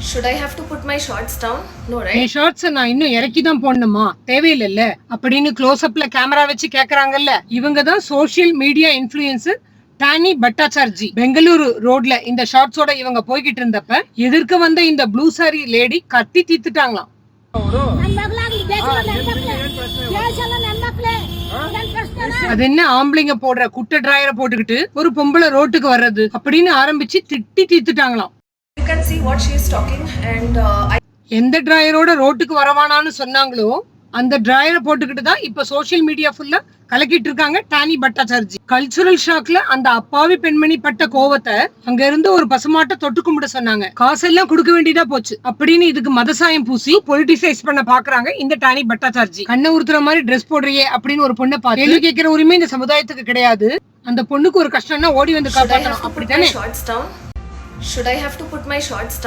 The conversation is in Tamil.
Should I have to put my shorts down no right shorts நான் இன்னும் இறக்கி தான் போடணுமா? தேவையில்லைல்ல. அப்படின்னு க்ளோஸ் அப்ல கேமரா வச்சு கேக்குறாங்கல்ல. இவங்க தான் social media influencer Dani Bhattacharjee Bengaluru ரோட்ல இந்த ஷார்ட்ஸோட இவங்க போய்கிட்டு இருந்தப்ப எதிர்க்க வந்த இந்த ப்ளூ சாரி லேடி கத்தி தீத்துட்டாங்களாம். அது என்ன ஆம்பளைங்க போடுற குட்டை டிராயரை போட்டுக்கிட்டு ஒரு பொம்பளை ரோட்டுக்கு வர்றது அப்படின்னு ஆரம்பிச்சு திட்டி தீத்துட்டாங்களாம். Can see what she is talking, and uh, I எந்த டிராயரோட ரோட்டுக்கு வரவானான்னு சொன்னாங்களோ அந்த டிராயரை போட்டுக்கிட்டு தான் இப்ப சோஷியல் மீடியா ஃபுல்லா கலக்கிட்டு இருக்காங்க டானி பட்டாச்சார்ஜி கல்ச்சுரல் ஷாக்ல அந்த அப்பாவி பெண்மணி பட்ட கோவத்தை அங்க இருந்து ஒரு பசுமாட்டை தொட்டு கும்பிட சொன்னாங்க. காசெல்லாம் கொடுக்க வேண்டியதா போச்சு. அப்படின்னு இதுக்கு மதசாயம் பூசி பொலிட்டிசைஸ் பண்ண பாக்குறாங்க இந்த டானி பட்டாச்சார்ஜி கண்ணை உறுத்துற மாதிரி ட்ரெஸ் போடுறியே அப்படின்னு ஒரு பொண்ணை பார்த்து கேள்வி கேட்கிற உரிமை இந்த சமுதாயத்துக்கு கிடையாது. அந்த பொண்ணுக்கு ஒரு கஷ்டம்னா ஓடி வந்து காப்பாற்றணும் அப்படித்தானே? Should I have to put my shorts down?